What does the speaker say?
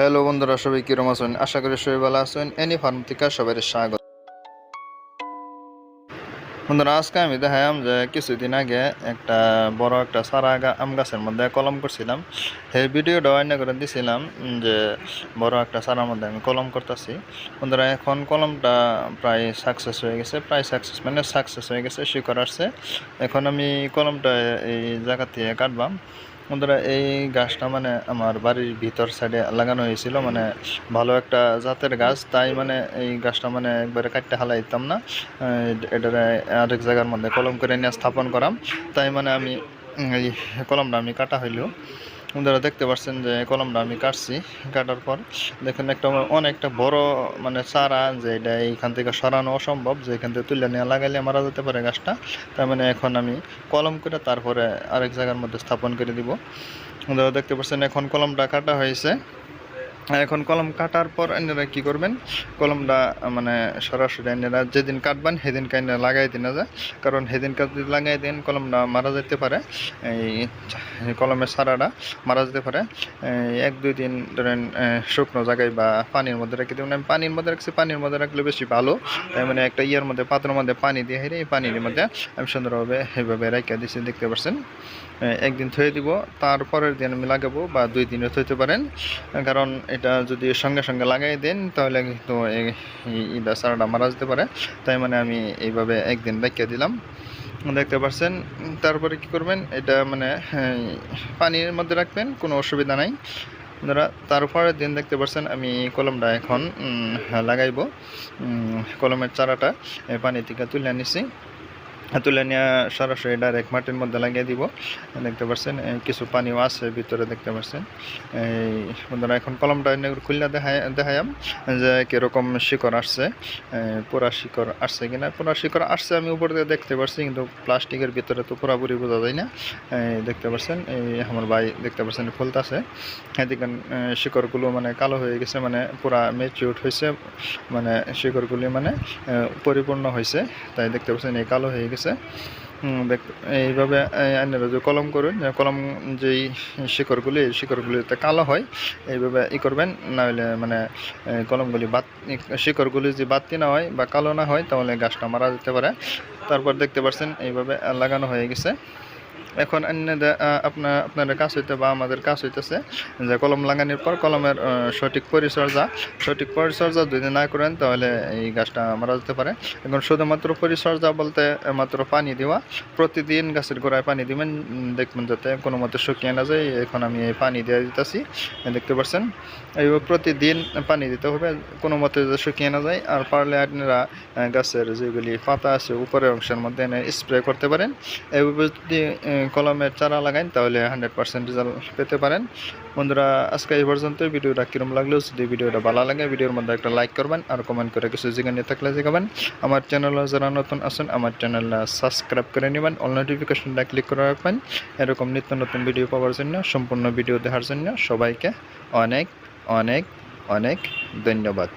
Hello বন্ধুরা, সবাই কিরম আছেন? আশা করি সবাই ভালো আছেন। এনি ফার্ম থেকে সবাই স্বাগত। বন্ধুরা, আজকে আমি দেখালাম যে কিছুদিন আগে একটা বড় একটা সারা আম গাছের মধ্যে কলম করছিলাম। সেই ভিডিওটা অন্য করে দিছিলাম যে বড় একটা সারার মধ্যে আমি কলম করতেছি। বন্ধুরা, এখন কলমটা প্রায় সাকসেস হয়ে গেছে, প্রায় সাকসেস মানে সাকসেস হয়ে গেছে, শিকড় আসছে। এখন আমি কলমটা এই জায়গা থেকে কাটবাম। বন্ধুরা, এই গাছটা মানে আমার বাড়ির ভিতর সাইডে লাগানো হয়েছিল। মানে ভালো একটা জাতের গাছ, তাই মানে এই গাছটা মানে একবারে কাটতে হালাইতাম না। এটার আরেক জায়গার মধ্যে কলম করে নিয়ে স্থাপন করাম। তাই মানে আমি এই কলমটা আমি কাটা হইল। বন্ধুরা দেখতে পাচ্ছেন যে কলমটা আমি কাটছি, কাটার পর দেখেন একটা অনেকটা বড় মানে চারা যে এটা এইখান থেকে সরানো অসম্ভব, যে এখান থেকে তুলে নিয়ে লাগাইলে মারা যেতে পারে গাছটা। তার মানে এখন আমি কলম করে তারপরে আরেক জায়গার মধ্যে স্থাপন করে দিব। আপনারা দেখতে পাচ্ছেন এখন কলমটা কাটা হয়েছে। এখন কলম কাটার পর আপনারা কি করবেন? কলমটা মানে সরাসরি আপনারা যেদিন কাটবেন, সেদিন কাইনে লাগাই দিন যায় কারণ সেদিন যদি লাগাই দিন, কলমটা মারা যেতে পারে। এই কলমের সারাটা মারা যেতে পারে। এক, দুই দিন ধরেন শুকনো জায়গায় বা পানির মধ্যে রেখে দেবেন। আমি পানির মধ্যে রাখছি, পানির মধ্যে রাখলে বেশি ভালো। তাই মানে একটা ইয়ের মধ্যে, পাত্রের মধ্যে পানি দিয়ে হেরে এই পানির মধ্যে আমি সুন্দরভাবে সেইভাবে রেখে দিচ্ছি দেখতে পাচ্ছেন একদিন থয়ে দিব, তারপরের দিন আমি লাগাবো বা দুই দিনে থইতে পারেন। কারণ এটা যদি সঙ্গে সঙ্গে লাগাই দেন, তাহলে কিন্তু এই- বেচারাটা মারা যেতে পারে। তাই মানে আমি এইভাবে একদিন রেখে দিলাম। দেখতে পাচ্ছেন তারপরে কি করবেন, এটা মানে পানির মধ্যে রাখবেন, কোনো অসুবিধা নাই। আপনারা তারপরের দিন দেখতে পাচ্ছেন আমি কলমটা এখন লাগাইবো। কলমের চারাটা পানি থেকে তুলে নিছি। তুলে নিয়ে সরাসরি ডাইরেক্ট মাটির মধ্যে লাগিয়ে দিব। দেখতে পাচ্ছেন কিছু পানিও আছে ভিতরে দেখতে পাচ্ছেন এই বন্ধুরা এখন কলমটা খুললে দেখাই দেখায়াম যে কীরকম শিকড় আসছে। পুরা শিকড় আসছে কিনা? পুরা শিকড় আসছে আমি উপর দিয়ে দেখতে পাচ্ছি কিন্তু প্লাস্টিকের ভিতরে তো পুরাপুরি বোঝা যায় না। দেখতে পাচ্ছেন এই আমার ভাই দেখতে পাচ্ছেন ফুলতাছে এদিকে আহ, শিকড়গুলো মানে কালো হয়ে গেছে মানে পুরা মেচিউড হয়েছে মানে শিকড়গুলি মানে পরিপূর্ণ হয়েছে। তাই দেখতে পাচ্ছেন এই কালো হয়ে গেছে। দেখ- এইভাবে, এই আপনারা যে কলম করুন কলম যেই শিকড়গুলি শিকড়গুলিতে কালো হয়, এইভাবে ই করবেন নাহলে মানে কলমগুলি বাত শিকড়গুলি যে বাতি না হয় বা কালো না হয়, তাহলে গাছটা মারা যেতে পারে। তারপর দেখতে পাচ্ছেন এইভাবে লাগানো হয়ে গেছে। এখন আপনার আপনাদের কাজ হইতে বা আমাদের কাজ হইতেছে যে কলম লাগানোর পর কলমের সঠিক পরিচর্যা সঠিক পরিচর্যা যদি না করেন তাহলে এই গাছটা মারা যেতে পারে। এখন শুধুমাত্র পরিচর্যা বলতে মাত্র পানি দেওয়া, প্রতিদিন গাছের গোড়ায় পানি দিবেন দেখবেন যাতে কোনো মতে শুকিয়ে না যায়। এখন আমি এই পানি দিয়ে দিতেছি দেখতে পাচ্ছেন? এইভাবে প্রতিদিন পানি দিতে হবে কোনো মতে যাতে শুকিয়ে না যায়। আর পারলে আপনারা গাছের যেগুলি পাতা আছে, উপরের অংশের মধ্যে এনে স্প্রে করতে পারেন। এইভাবে যদি কলমের চারা লাগান তাহলে হান্ড্রেড পার্সেন্ট রেজাল্ট পেতে পারেন। বন্ধুরা, আজকে এই পর্যন্ত ভিডিওটা কিরম লাগল, যদি ভিডিওটা ভালো লাগে, ভিডিওর মধ্যে একটা লাইক করবেন আর কমেন্ট করে কিছু জিজ্ঞাসা থাকলে জিগাবেন আমার চ্যানেলে যারা নতুন আছেন, আমার চ্যানেলটা সাবস্ক্রাইব করে নেবেন। অল নোটিফিকেশনটা ক্লিক করে রাখবেন। এরকম নিত্য নতুন ভিডিও পাওয়ার জন্য, সম্পূর্ণ ভিডিও দেখার জন্য সবাইকে অনেক অনেক অনেক ধন্যবাদ।